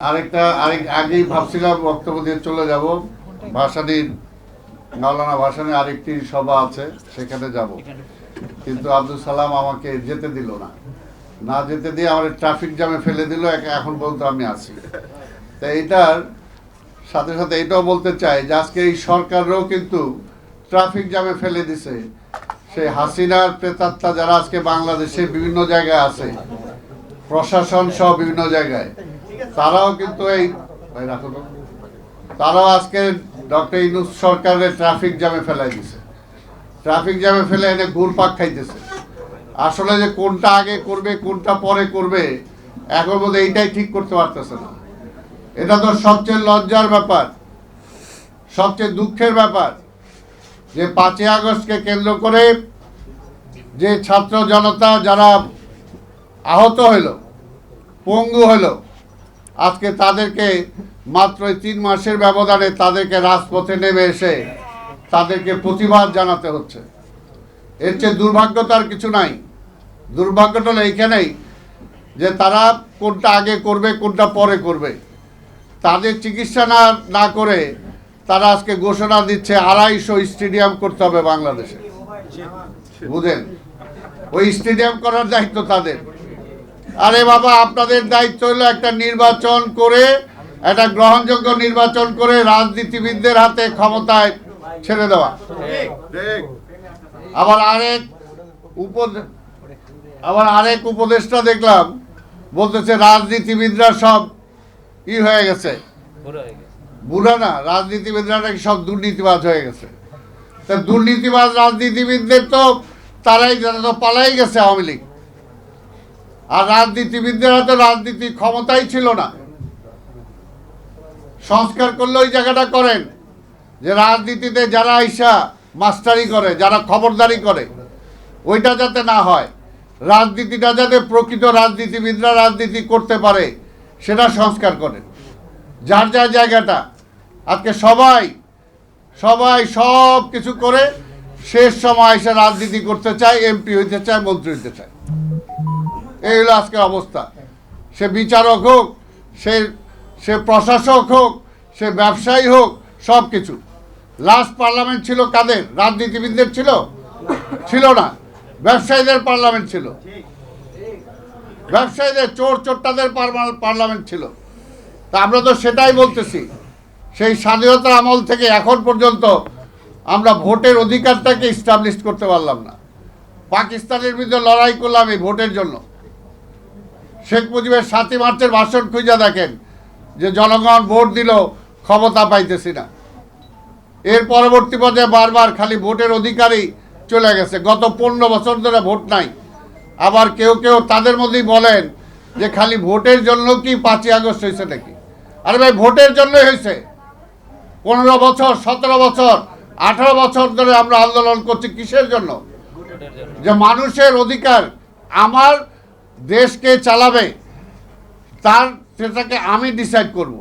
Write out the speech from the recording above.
আরেকটা, আরেক, আগেই ভাবছিলাম বক্তব্য দিয়ে চলে যাব। ভাসানির মাওলানা ভাসানির আরেকটি সভা আছে, সেখানে যাব। কিন্তু আব্দুল সালাম আমাকে যেতে দিল না। না যেতে দিয়ে আমার ট্রাফিক জ্যামে ফেলে দিল এখন পর্যন্ত আমি আছি। তা এইটার সাথে সাথে এটাও বলতে চাই যে আজকে এই সরকাররাও কিন্তু ট্রাফিক জ্যামে ফেলে দিছে। সেই হাসিনার প্রেতাত্মা যারা আজকে বাংলাদেশে বিভিন্ন জায়গায় আছে, প্রশাসন সহ বিভিন্ন জায়গায় তারাও কিন্তু এই। তারাও আজকে ডক্টর ইনুস সরকারের ট্রাফিক জ্যামে ফেলাই দিছে। ট্রাফিক জ্যামে ফেলে এনে ঘুরপাক খাইতেছে। আসলে যে কোনটা আগে করবে, কোনটা পরে করবে, এখন মধ্যে এইটাই ঠিক করতে পারতেছে না। এটা তো সবচেয়ে লজ্জার ব্যাপার, সবচেয়ে দুঃখের ব্যাপার যে পাঁচই আগস্টকে কেন্দ্র করে যে ছাত্র জনতা যারা আহত হইল, পঙ্গু হলো আজকে তাদেরকে মাত্র তিন মাসের ব্যবধানে তাদেরকে রাজপথে নেমে এসে তাদেরকে প্রতিবাদ জানাতে হচ্ছে। এর চেয়ে দুর্ভাগ্যতার কিছু নাই। দুর্ভাগ্যটা হলো এইখানেই যে তারা কোনটা আগে করবে, কোনটা পরে করবে। তাদের চিকিৎসা না না করে তারা আজকে ঘোষণা দিচ্ছে আড়াইশো স্টেডিয়াম করতে হবে বাংলাদেশে। বুঝেন? ওই স্টেডিয়াম করার দায়িত্ব তাদের। আরে বাবা, আপনাদের দায়িত্ব হলো একটা নির্বাচন করে, একটা গ্রহণযোগ্য নির্বাচন করে রাজনীতিবিদদের হাতে ক্ষমতায় ছেড়ে দেওয়া। আবার আরেক আবার আরেক উপদেষ্টা দেখলাম, বলতেছে রাজনীতিবিদরা সব ই হয়ে গেছে। বুড়া না, রাজনীতিবিদরা নাকি সব দুর্নীতিবাজ হয়ে গেছে। তা দুর্নীতিবাজ রাজনীতিবিদদের তো তারাই যারা তো পালাই গেছে আওয়ামী লীগ। আর রাজনীতিবিদদের হাতে রাজনীতি ক্ষমতাই ছিল না। সংস্কার করলে ওই জায়গাটা করেন। যে রাজনীতিতে যারা আইসা মাস্টারি করে, যারা খবরদারি করে, ওইটা যাতে না হয়। রাজনীতিটা যাতে প্রকৃত রাজনীতিবিদরা রাজনীতি করতে পারে, সেটা সংস্কার করেন। যার যার জায়গাটা, আজকে সবাই সবাই সব কিছু করে শেষ সময় এসে রাজনীতি করতে চায়, এমপি হইতে চায়, মন্ত্রী হইতে চায়। এই হলো আজকের অবস্থা। সে বিচারক হোক, সে সে প্রশাসক হোক, সে ব্যবসায়ী হোক, সব কিছু। লাস্ট পার্লামেন্ট ছিল কাদের? রাজনীতিবিদদের ছিল? ছিল না। ব্যবসায়ীদের পার্লামেন্ট ছিল। ব্যবসায়ীদের চোর চোরটাদের পার্লামেন্ট ছিল। তা আমরা তো সেটাই বলতেছি। সেই স্বাধীনতার আমল থেকে এখন পর্যন্ত আমরা ভোটের অধিকারটাকে ইস্টাবলিশ করতে পারলাম না। পাকিস্তানের বিরুদ্ধে লড়াই করলাম এই ভোটের জন্য। শেখ মুজিবের সাতই মার্চের ভাষণ খুঁজে দেখেন যে জনগণ ভোট দিল, ক্ষমতা পাইতেছি না। এর পরবর্তী পর্যায়ে বারবার খালি ভোটের অধিকারই চলে গেছে। গত পনেরো বছর ধরে ভোট নাই। আবার কেউ কেউ তাদের মধ্যেই বলেন যে খালি ভোটের জন্য কি পাঁচই আগস্ট হয়েছে নাকি? আরে ভাই, ভোটের জন্যই হয়েছে। পনেরো বছর, সতেরো বছর, আঠারো বছর ধরে আমরা আন্দোলন করছি কিসের জন্য? যে মানুষের অধিকার আমার দেশকে চালাবে তার সেটাকে আমি ডিসাইড করব।